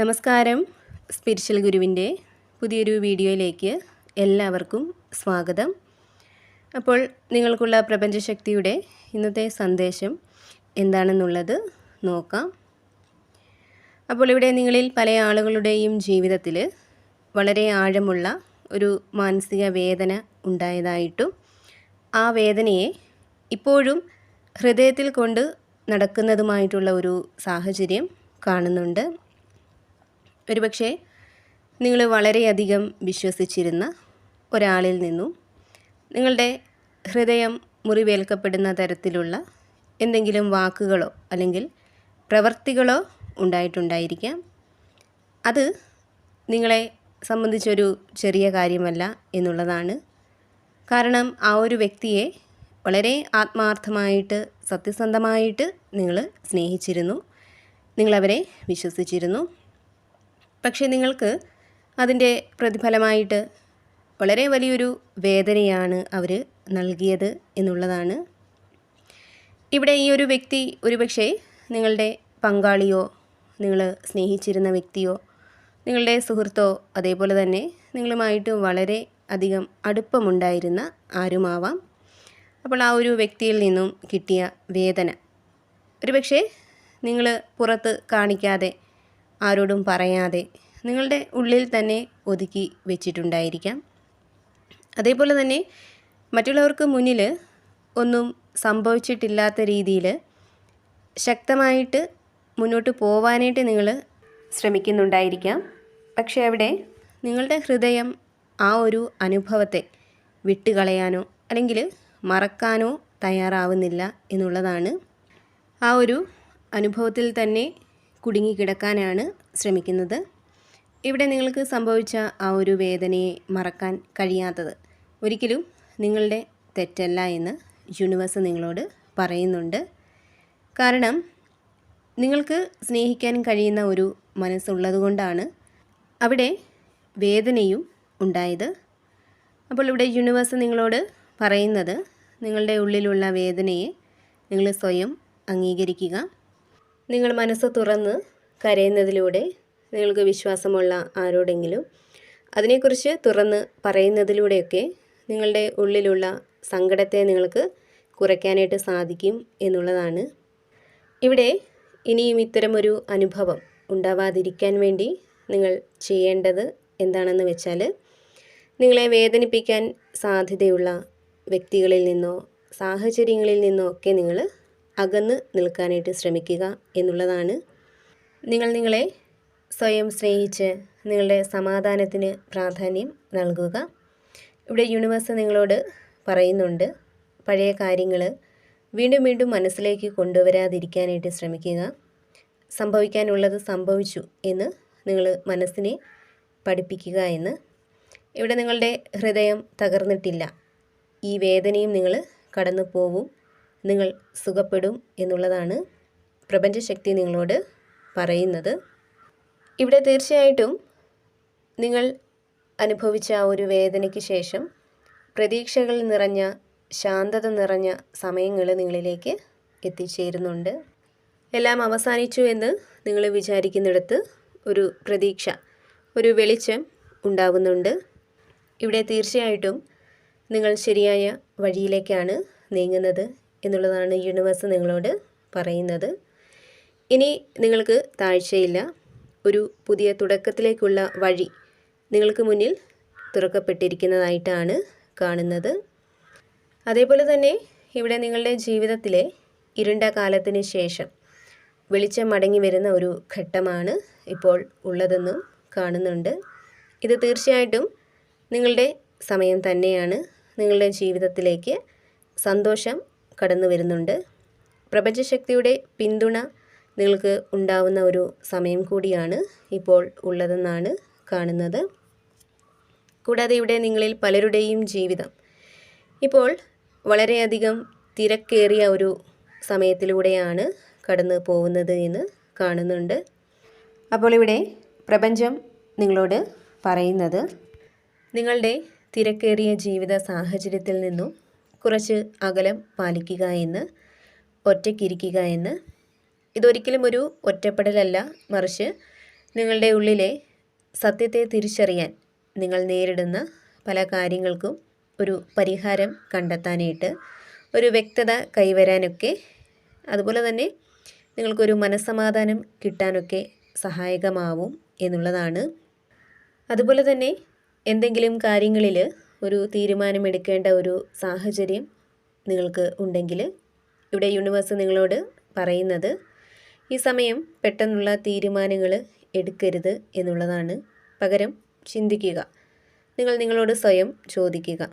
നമസ്കാരം. സ്പിരിച്വൽ ഗുരുവിന്റെ പുതിയൊരു വീഡിയോയിലേക്ക് എല്ലാവർക്കും സ്വാഗതം. അപ്പോൾ നിങ്ങൾക്കുള്ള പ്രപഞ്ചശക്തിയുടെ ഇന്നത്തെ സന്ദേശം എന്താണെന്നുള്ളത് നോക്കാം. അപ്പോൾ ഇവിടെ നിങ്ങളിൽ പല ആളുകളുടെയും ജീവിതത്തിൽ വളരെ ആഴമുള്ള ഒരു മാനസിക വേദന ഉണ്ടായതായിട്ടും ആ വേദനയെ ഇപ്പോഴും ഹൃദയത്തിൽ കൊണ്ട് നടക്കുന്നതുമായിട്ടുള്ള ഒരു സാഹചര്യം കാണുന്നുണ്ട്. ഒരുപക്ഷെ നിങ്ങൾ വളരെയധികം വിശ്വസിച്ചിരുന്ന ഒരാളിൽ നിന്നും നിങ്ങളുടെ ഹൃദയം മുറിവേൽക്കപ്പെടുന്ന തരത്തിലുള്ള എന്തെങ്കിലും വാക്കുകളോ അല്ലെങ്കിൽ പ്രവർത്തികളോ ഉണ്ടായിട്ടുണ്ടായിരിക്കാം. അത് നിങ്ങളെ സംബന്ധിച്ചൊരു ചെറിയ കാര്യമല്ല എന്നുള്ളതാണ്. കാരണം ആ ഒരു വ്യക്തിയെ വളരെ ആത്മാർത്ഥമായിട്ട് സത്യസന്ധമായിട്ട് നിങ്ങൾ സ്നേഹിച്ചിരുന്നു. നിങ്ങളവരെ വിശ്വസിച്ചിരുന്നു. പക്ഷേ നിങ്ങൾക്ക് അതിന്റെ പ്രതിഫലമായിട്ട് വളരെ വലിയൊരു വേദനയാണ് അവർ നൽകിയത് എന്നുള്ളതാണ്. ഇവിടെ ഈ ഒരു വ്യക്തി ഒരുപക്ഷെ നിങ്ങളുടെ പങ്കാളിയോ നിങ്ങൾ സ്നേഹിച്ചിരുന്ന വ്യക്തിയോ നിങ്ങളുടെ സുഹൃത്തോ അതേപോലെ തന്നെ നിങ്ങളുമായിട്ട് വളരെ അധികം അടുപ്പമുണ്ടായിരുന്ന ആരുമാവാം. അപ്പോൾ ആ ഒരു വ്യക്തിയിൽ നിന്നും കിട്ടിയ വേദന. ഒരുപക്ഷെ നിങ്ങൾ പുറത്ത് കാണിക്കാതെ ആരോടും പറയാതെ നിങ്ങളുടെ ഉള്ളിൽ തന്നെ ഒതുക്കി വെച്ചിട്ടുണ്ടായിരിക്കാം. അതേപോലെ തന്നെ മറ്റുള്ളവർക്ക് മുന്നിൽ ഒന്നും സംഭവിച്ചിട്ടില്ലാത്ത രീതിയിൽ ശക്തമായിട്ട് മുന്നോട്ട് പോവാനായിട്ട് നിങ്ങൾ ശ്രമിക്കുന്നുണ്ടായിരിക്കാം. പക്ഷേ അവിടെ നിങ്ങളുടെ ഹൃദയം ആ ഒരു അനുഭവത്തെ വിട്ടുകളയാനോ അല്ലെങ്കിൽ മറക്കാനോ തയ്യാറാവുന്നില്ല എന്നുള്ളതാണ് ആ ഒരു അനുഭവത്തിൽ തന്നെ കുടുങ്ങിക്കിടക്കാനാണ് ശ്രമിക്കുന്നത്. ഇവിടെ നിങ്ങൾക്ക് സംഭവിച്ച ആ ഒരു വേദനയെ മറക്കാൻ കഴിയാത്തത്. ഒരിക്കലും നിങ്ങളുടെ തെറ്റല്ല എന്ന് യൂണിവേഴ്സ് നിങ്ങളോട് പറയുന്നുണ്ട്. കാരണം നിങ്ങൾക്ക് സ്നേഹിക്കാൻ കഴിയുന്ന ഒരു മനസ്സുള്ളതുകൊണ്ടാണ് അവിടെ വേദനയും ഉണ്ടായത്. അപ്പോൾ ഇവിടെ യൂണിവേഴ്സ് നിങ്ങളോട് പറയുന്നത് നിങ്ങളുടെ ഉള്ളിലുള്ള വേദനയെ നിങ്ങൾ സ്വയം അംഗീകരിക്കുക. നിങ്ങൾ മനസ്സ് തുറന്ന് കരയുന്നതിലൂടെ നിങ്ങൾക്ക് വിശ്വാസമുള്ള ആരോടെങ്കിലും അതിനെക്കുറിച്ച് തുറന്ന് പറയുന്നതിലൂടെയൊക്കെ നിങ്ങളുടെ ഉള്ളിലുള്ള സങ്കടത്തെ നിങ്ങൾക്ക് കുറയ്ക്കാനായിട്ട് സാധിക്കും എന്നുള്ളതാണ്. ഇവിടെ ഇനിയും ഇത്തരമൊരു അനുഭവം ഉണ്ടാവാതിരിക്കാൻ വേണ്ടി നിങ്ങൾ ചെയ്യേണ്ടത് എന്താണെന്ന് വെച്ചാൽ നിങ്ങളെ വേദനിപ്പിക്കാൻ സാധ്യതയുള്ള വ്യക്തികളിൽ നിന്നോ സാഹചര്യങ്ങളിൽ നിന്നോ ഒക്കെ നിങ്ങൾ അകന്ന് നിൽക്കാനായിട്ട് ശ്രമിക്കുക എന്നുള്ളതാണ്. നിങ്ങൾ നിങ്ങളെ സ്വയം സ്നേഹിച്ച് നിങ്ങളുടെ സമാധാനത്തിന് പ്രാധാന്യം നൽകുക. ഇവിടെ യൂണിവേഴ്സ് നിങ്ങളോട് പറയുന്നുണ്ട് പഴയ കാര്യങ്ങൾ വീണ്ടും വീണ്ടും മനസ്സിലേക്ക് കൊണ്ടുവരാതിരിക്കാനായിട്ട് ശ്രമിക്കുക. സംഭവിക്കാനുള്ളത് സംഭവിച്ചു എന്ന് നിങ്ങൾ മനസ്സിനെ പഠിപ്പിക്കുക എന്ന്. ഇവിടെ നിങ്ങളുടെ ഹൃദയം തകർന്നിട്ടില്ല. ഈ വേദനയും നിങ്ങൾ കടന്നു പോവും നിങ്ങൾ സുഖപ്പെടും എന്നുള്ളതാണ് പ്രപഞ്ചശക്തി നിങ്ങളോട് പറയുന്നത്. ഇവിടെ തീർച്ചയായിട്ടും നിങ്ങൾ അനുഭവിച്ച ആ ഒരു വേദനയ്ക്ക് ശേഷം പ്രതീക്ഷകൾ നിറഞ്ഞ ശാന്തത നിറഞ്ഞ സമയങ്ങൾ നിങ്ങളിലേക്ക് എത്തിച്ചേരുന്നുണ്ട്. എല്ലാം അവസാനിച്ചു എന്ന് നിങ്ങൾ വിചാരിക്കുന്നിടത്ത് ഒരു പ്രതീക്ഷ ഒരു വെളിച്ചം ഉണ്ടാവുന്നുണ്ട്. ഇവിടെ തീർച്ചയായിട്ടും നിങ്ങൾ ശരിയായ വഴിയിലേക്കാണ് നീങ്ങുന്നത്. എന്നുള്ളതാണ് യൂണിവേഴ്സ് നിങ്ങളോട് പറയുന്നത്. ഇനി നിങ്ങൾക്ക് താഴ്ചയില്ല. ഒരു പുതിയ തുടക്കത്തിലേക്കുള്ള വഴി നിങ്ങൾക്ക് മുന്നിൽ തുറക്കപ്പെട്ടിരിക്കുന്നതായിട്ടാണ് കാണുന്നത്. അതേപോലെ തന്നെ ഇവിടെ നിങ്ങളുടെ ജീവിതത്തിലെ ഇരുണ്ട കാലത്തിന് ശേഷം വെളിച്ചം മടങ്ങി വരുന്ന ഒരു ഘട്ടമാണ് ഇപ്പോൾ ഉള്ളതെന്നും കാണുന്നുണ്ട്. ഇത് തീർച്ചയായിട്ടും നിങ്ങളുടെ സമയം തന്നെയാണ്. നിങ്ങളുടെ ജീവിതത്തിലേക്ക് സന്തോഷം കടന്നു വരുന്നുണ്ട്. പ്രപഞ്ചശക്തിയുടെ പിന്തുണ നിങ്ങൾക്ക് ഉണ്ടാവുന്ന ഒരു സമയം കൂടിയാണ് ഇപ്പോൾ ഉള്ളതെന്നാണ് കാണുന്നത്. കൂടാതെ ഇവിടെ നിങ്ങളിൽ പലരുടെയും ജീവിതം. ഇപ്പോൾ വളരെയധികം തിരക്കേറിയ ഒരു സമയത്തിലൂടെയാണ് കടന്നു പോകുന്നത് എന്ന് കാണുന്നുണ്ട്. അപ്പോൾ ഇവിടെ പ്രപഞ്ചം നിങ്ങളോട് പറയുന്നത് നിങ്ങളുടെ തിരക്കേറിയ ജീവിത സാഹചര്യത്തിൽ നിന്നും കുറച്ച് അകലം പാലിക്കുക എന്ന് ഒറ്റയ്ക്കിരിക്കുക എന്ന്. ഇതൊരിക്കലും ഒരു ഒറ്റപ്പെടലല്ല. മറിച്ച് നിങ്ങളുടെ ഉള്ളിലെ സത്യത്തെ തിരിച്ചറിയാൻ നിങ്ങൾ നേരിടുന്ന പല കാര്യങ്ങൾക്കും ഒരു പരിഹാരം കണ്ടെത്താനായിട്ട് ഒരു വ്യക്തത കൈവരാനൊക്കെ അതുപോലെ തന്നെ നിങ്ങൾക്കൊരു മനസ്സമാധാനം കിട്ടാനൊക്കെ സഹായകമാവും എന്നുള്ളതാണ്. അതുപോലെ തന്നെ എന്തെങ്കിലും കാര്യങ്ങളിൽ ഒരു തീരുമാനമെടുക്കേണ്ട ഒരു സാഹചര്യം നിങ്ങൾക്ക് ഉണ്ടെങ്കിൽ ഇവിടെ യൂണിവേഴ്സ് നിങ്ങളോട് പറയുന്നത് ഈ സമയം പെട്ടെന്നുള്ള തീരുമാനങ്ങൾ എടുക്കരുത് എന്നുള്ളതാണ്. പകരം ചിന്തിക്കുക. നിങ്ങൾ നിങ്ങളോട് സ്വയം ചോദിക്കുക.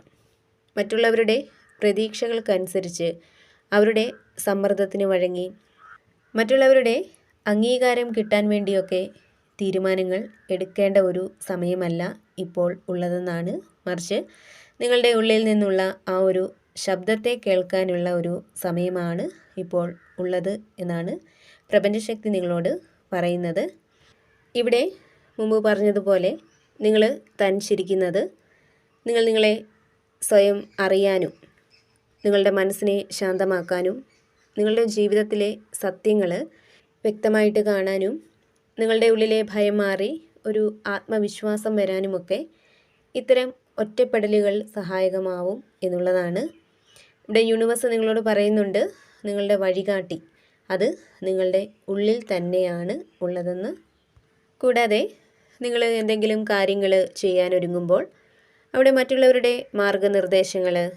മറ്റുള്ളവരുടെ പ്രതീക്ഷകൾക്കനുസരിച്ച് അവരുടെ സമ്മർദ്ദത്തിന് വഴങ്ങി മറ്റുള്ളവരുടെ അംഗീകാരം കിട്ടാൻ വേണ്ടിയൊക്കെ തീരുമാനങ്ങൾ എടുക്കേണ്ട ഒരു സമയമല്ല ഇപ്പോൾ ഉള്ളതെന്നാണ് മറിച്ച് നിങ്ങളുടെ ഉള്ളിൽ നിന്നുള്ള ആ ഒരു ശബ്ദത്തെ കേൾക്കാനുള്ള ഒരു സമയമാണ് ഇപ്പോൾ ഉള്ളത് എന്നാണ് പ്രപഞ്ചശക്തി നിങ്ങളോട് പറയുന്നത്. ഇവിടെ മുമ്പ് പറഞ്ഞതുപോലെ നിങ്ങൾ തനിച്ചിരിക്കുന്നത് നിങ്ങൾ നിങ്ങളെ സ്വയം അറിയാനും നിങ്ങളുടെ മനസ്സിനെ ശാന്തമാക്കാനും നിങ്ങളുടെ ജീവിതത്തിലെ സത്യങ്ങൾ വ്യക്തമായിട്ട് കാണാനും നിങ്ങളുടെ ഉള്ളിലെ ഭയം മാറി ഒരു ആത്മവിശ്വാസം വരാനുമൊക്കെ ഇത്തരം ഒറ്റപ്പെടലുകൾ സഹായകമാവും എന്നുള്ളതാണ്. ഇവിടെ യൂണിവേഴ്സ് നിങ്ങളോട് പറയുന്നുണ്ട് നിങ്ങളുടെ വഴികാട്ടി. അത് നിങ്ങളുടെ ഉള്ളിൽ തന്നെയാണ് ഉള്ളതെന്ന്. കൂടാതെ നിങ്ങൾ എന്തെങ്കിലും കാര്യങ്ങൾ ചെയ്യാനൊരുങ്ങുമ്പോൾ അവിടെ മറ്റുള്ളവരുടെ മാർഗനിർദ്ദേശങ്ങൾ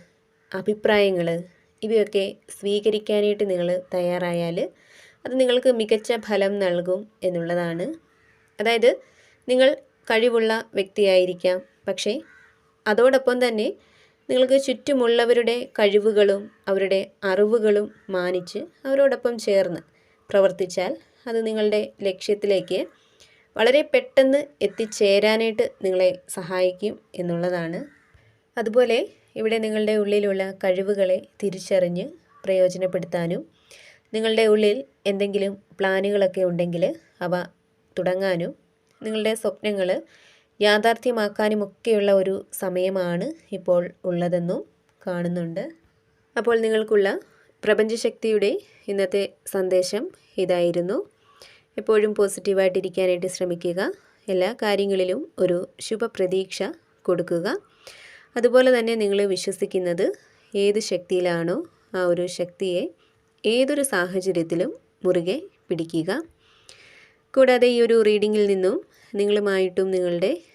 അഭിപ്രായങ്ങൾ ഇവയൊക്കെ സ്വീകരിക്കാനായിട്ട് നിങ്ങൾ തയ്യാറായാൽ അത് നിങ്ങൾക്ക് മികച്ച ഫലം നൽകും എന്നുള്ളതാണ്. അതായത് നിങ്ങൾ കഴിവുള്ള വ്യക്തിയായിരിക്കാം പക്ഷേ അതോടൊപ്പം തന്നെ നിങ്ങൾക്ക് ചുറ്റുമുള്ളവരുടെ കഴിവുകളും അവരുടെ അറിവുകളും മാനിച്ച് അവരോടൊപ്പം ചേർന്ന് പ്രവർത്തിച്ചാൽ അത് നിങ്ങളുടെ ലക്ഷ്യത്തിലേക്ക് വളരെ പെട്ടെന്ന് എത്തിച്ചേരാനായിട്ട് നിങ്ങളെ സഹായിക്കും എന്നുള്ളതാണ്. അതുപോലെ ഇവിടെ നിങ്ങളുടെ ഉള്ളിലുള്ള കഴിവുകളെ തിരിച്ചറിഞ്ഞ് പ്രയോജനപ്പെടുത്താനും നിങ്ങളുടെ ഉള്ളിൽ എന്തെങ്കിലും പ്ലാനുകളൊക്കെ ഉണ്ടെങ്കിൽ അവ തുടങ്ങാനും നിങ്ങളുടെ സ്വപ്നങ്ങൾ യാഥാർത്ഥ്യമാക്കാനുമൊക്കെയുള്ള ഒരു സമയമാണ് ഇപ്പോൾ ഉള്ളതെന്നും കാണുന്നുണ്ട്. അപ്പോൾ നിങ്ങൾക്കുള്ള പ്രപഞ്ചശക്തിയുടെ ഇന്നത്തെ സന്ദേശം ഇതായിരുന്നു. എപ്പോഴും പോസിറ്റീവായിട്ടിരിക്കാനായിട്ട് ശ്രമിക്കുക. എല്ലാ കാര്യങ്ങളിലും ഒരു ശുഭപ്രതീക്ഷ കൊടുക്കുക. അതുപോലെ തന്നെ നിങ്ങൾ വിശ്വസിക്കുന്നത് ഏത് ശക്തിയിലാണോ ആ ഒരു ശക്തിയെ ഏതൊരു സാഹചര്യത്തിലും മുറുകെ പിടിക്കുക. കൂടാതെ ഈ ഒരു റീഡിങ്ങിൽ നിന്നും നിങ്ങളുമായിട്ടും നിങ്ങളുടെ